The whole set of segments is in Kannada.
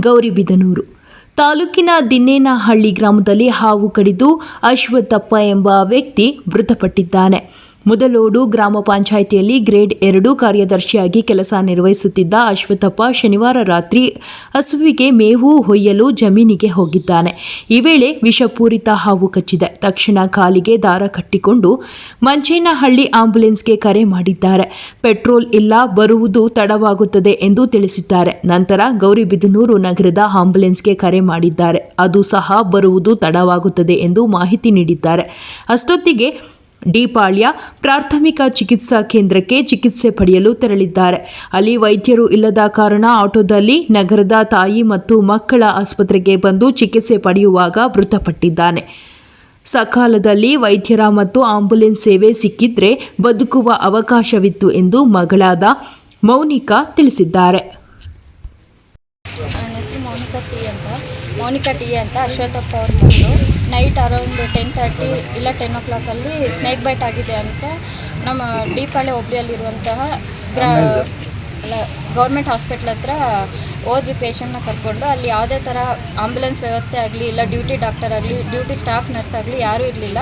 ಗೌರಿಬಿದನೂರು ತಾಲೂಕಿನ ದಿನ್ನೇನಹಳ್ಳಿ ಗ್ರಾಮದಲ್ಲಿ ಹಾವು ಕಡಿದು ಅಶ್ವತ್ಥಪ್ಪ ಎಂಬ ವ್ಯಕ್ತಿ ಮೃತಪಟ್ಟಿದ್ದಾನೆ. ಮೊದಲೋಡು ಗ್ರಾಮ ಪಂಚಾಯಿತಿಯಲ್ಲಿ ಗ್ರೇಡ್ ಎರಡು ಕಾರ್ಯದರ್ಶಿಯಾಗಿ ಕೆಲಸ ನಿರ್ವಹಿಸುತ್ತಿದ್ದ ಅಶ್ವಥಪ್ಪ ಶನಿವಾರ ರಾತ್ರಿ ಹಸುವಿಗೆ ಮೇವು ಹೊಯ್ಯಲು ಜಮೀನಿಗೆ ಹೋಗಿದ್ದಾನೆ. ಈ ವೇಳೆ ವಿಷಪೂರಿತ ಹಾವು ಕಚ್ಚಿದೆ. ತಕ್ಷಣ ಕಾಲಿಗೆ ದಾರ ಕಟ್ಟಿಕೊಂಡು ಮಂಚೇನಹಳ್ಳಿ ಆಂಬ್ಯುಲೆನ್ಸ್ಗೆ ಕರೆ ಮಾಡಿದ್ದಾರೆ. ಪೆಟ್ರೋಲ್ ಇಲ್ಲ, ಬರುವುದು ತಡವಾಗುತ್ತದೆ ಎಂದು ತಿಳಿಸಿದ್ದಾರೆ. ನಂತರ ಗೌರಿಬಿದನೂರು ನಗರದ ಆಂಬ್ಯುಲೆನ್ಸ್ಗೆ ಕರೆ ಮಾಡಿದ್ದಾರೆ. ಅದು ಸಹ ಬರುವುದು ತಡವಾಗುತ್ತದೆ ಎಂದು ಮಾಹಿತಿ ನೀಡಿದ್ದಾರೆ. ಅಷ್ಟೊತ್ತಿಗೆ ಡಿಪಾಳ್ಯ ಪ್ರಾಥಮಿಕ ಚಿಕಿತ್ಸಾ ಕೇಂದ್ರಕ್ಕೆ ಚಿಕಿತ್ಸೆ ಪಡೆಯಲು ತೆರಳಿದ್ದಾರೆ. ಅಲ್ಲಿ ವೈದ್ಯರು ಇಲ್ಲದ ಕಾರಣ ಆಟೋದಲ್ಲಿ ನಗರದ ತಾಯಿ ಮತ್ತು ಮಕ್ಕಳ ಆಸ್ಪತ್ರೆಗೆ ಬಂದು ಚಿಕಿತ್ಸೆ ಪಡೆಯುವಾಗ ಮೃತಪಟ್ಟಿದ್ದಾನೆ. ಸಕಾಲದಲ್ಲಿ ವೈದ್ಯರ ಮತ್ತು ಆಂಬುಲೆನ್ಸ್ ಸೇವೆ ಸಿಕ್ಕಿದ್ರೆ ಬದುಕುವ ಅವಕಾಶವಿತ್ತು ಎಂದು ಮಗಳಾದ ಮೌನಿಕಾ ತಿಳಿಸಿದ್ದಾರೆ. ಮೌನಿಕಾ ಟಿ ಅಂತ. ಅಶ್ವಥಪ್ಪ ಅವ್ರ ನೈಟ್ ಅರೌಂಡ್ ಟೆನ್ ತರ್ಟಿ ಇಲ್ಲ ಟೆನ್ ಓ ಕ್ಲಾಕಲ್ಲಿ ಸ್ನೇಕ್ ಬೈಟ್ ಆಗಿದೆ ಅಂತ ನಮ್ಮ ಡೀಪಾಳೆ ಹೋಬ್ಳಿಯಲ್ಲಿರುವಂತಹ ಗ್ರಾ ಅಲ್ಲ ಗೌರ್ಮೆಂಟ್ ಹಾಸ್ಪಿಟ್ಲ್ ಹತ್ರ ಹೋದ್ವಿ ಪೇಷಂಟ್ನ ಕರ್ಕೊಂಡು ಅಲ್ಲಿ ಯಾವುದೇ ಥರ ಆಂಬ್ಯುಲೆನ್ಸ್ ವ್ಯವಸ್ಥೆ ಆಗಲಿ ಇಲ್ಲ ಡ್ಯೂಟಿ ಡಾಕ್ಟರ್ ಆಗಲಿ ಡ್ಯೂಟಿ ಸ್ಟಾಫ್ ನರ್ಸ್ ಆಗಲಿ ಯಾರೂ ಇರಲಿಲ್ಲ.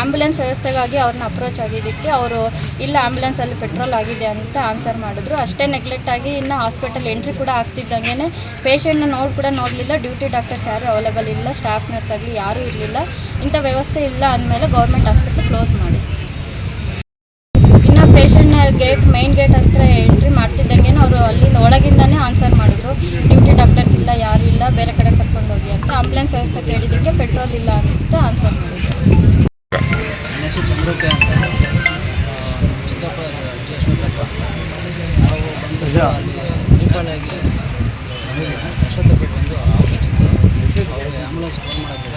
ಆಂಬ್ಯುಲೆನ್ಸ್ ವ್ಯವಸ್ಥೆಗಾಗಿ ಅವ್ರನ್ನ ಅಪ್ರೋಚ್ ಆಗಿದ್ದಕ್ಕೆ ಅವರು, ಇಲ್ಲ ಆಂಬ್ಯುಲೆನ್ಸಲ್ಲಿ ಪೆಟ್ರೋಲ್ ಆಗಿದೆ ಅಂತ ಆನ್ಸರ್ ಮಾಡಿದ್ರು. ಅಷ್ಟೇ ನೆಗ್ಲೆಕ್ಟ್ ಆಗಿ ಇನ್ನು ಹಾಸ್ಪಿಟಲ್ ಎಂಟ್ರಿ ಕೂಡ ಆಗ್ತಿದ್ದಂಗೆ ಪೇಷಂಟ್ನ ನೋಡಿ ಕೂಡ ನೋಡಲಿಲ್ಲ. ಡ್ಯೂಟಿ ಡಾಕ್ಟರ್ಸ್ ಯಾರೂ ಅವೈಲೇಬಲ್ ಇಲ್ಲ. ಸ್ಟಾಫ್ ನರ್ಸ್ ಆಗಲಿ ಯಾರೂ ಇರಲಿಲ್ಲ. ಇಂಥ ವ್ಯವಸ್ಥೆ ಇಲ್ಲ ಅಂದಮೇಲೆ ಗೌರ್ಮೆಂಟ್ ಹಾಸ್ಪಿಟ್ಲ್ ಕ್ಲೋಸ್ ಮಾಡಿ. ಇನ್ನು ಪೇಷಂಟ್ನ ಗೇಟ್ ಮೈನ್ ಗೇಟ್ ಹತ್ರ ಎಂಟ್ರಿ ಮಾಡ್ತಿದ್ದಂಗೆ ಅವರು ಅಲ್ಲಿಂದ ಒಳಗಿಂದನೇ ಆನ್ಸರ್ ಮಾಡಿದ್ರು. ಡ್ಯೂಟಿ ಡಾಕ್ಟರ್ಸ್ ಇಲ್ಲ, ಯಾರೂ ಇಲ್ಲ, ಬೇರೆ ಕಡೆ ಕರ್ಕೊಂಡು ಹೋಗಿ ಅಂತ ಆಂಬುಲೆನ್ಸ್ ವ್ಯವಸ್ಥೆ ಕೇಳಿದ್ದಕ್ಕೆ ಪೆಟ್ರೋಲ್ ಇಲ್ಲ ಅಂತ ಆನ್ಸರ್ ಮಾಡಿದ್ರು. ನನ್ನ ಹೆಸರು ಚಂದ್ರಕ್ಕೆ ಅಂತ. ಚಿಕ್ಕಪ್ಪ ಜಿ ಅಶ್ವತ್ಥಪ್ಪ ನಾವು ಬಂದು ಅಲ್ಲಿ ದೀಪಾವಳಿಗೆ ಅಶ್ವತ್ಥಪ್ಪ ಬಂದು ಕಚ್ಚಿತ್ತು ಅವ್ರಿಗೆ ಆಂಬುಲೆನ್ಸ್ ಫೋನ್ ಮಾಡೋದು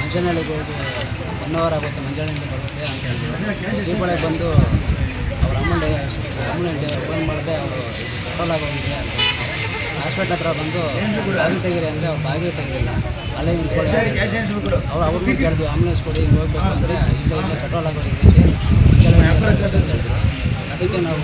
ಮಂಜನಹಳ್ಳಿಗೆ ಹೋಗಿ ಒನ್ ಅವರ್ ಆಗುತ್ತೆ ಮಂಜನಹಳ್ಳಿಯಿಂದ ಬರುತ್ತೆ ಅಂತ ಹೇಳಿದ್ರು. ದೀಪಾವಳಿಗೆ ಬಂದು ಅವ್ರ ಅಮ್ಮನ ಫೋನ್ ಮಾಡಿದೆ ಮಾಡಿದ್ರೆ ಅವರು ಆಗೋಗಿದೆ ಅಂತ. ಹಾಸ್ಪಿಟ್ಲ್ ಹತ್ರ ಬಂದು ಬಾಗಿಲು ತೆಗೀರಿ ಅಂದರೆ ಅವ್ರು ಬಾಗಿಲು ತೆಗೀರಿಲ್ಲ ಅಲ್ಲೇ ನಿಂತ್ಕೊಳ್ಳಿ. ಅವ್ರು ಅವ್ರನ್ನೂ ಕೇಳಿದ್ವಿ ಆಂಬುಲೆನ್ಸ್ ಕೊಡಿ ಹಿಂಗೆ ಹೋಗ್ಬೇಕು ಅಂದರೆ ಇಲ್ಲ ಇಲ್ಲ ಪೆಟ್ರೋಲ್ ಆಗೋಗಿದೆ ಇಲ್ಲಿ ಅಂತ ಹೇಳಿದ್ರು. ಅದಕ್ಕೆ ನಾವು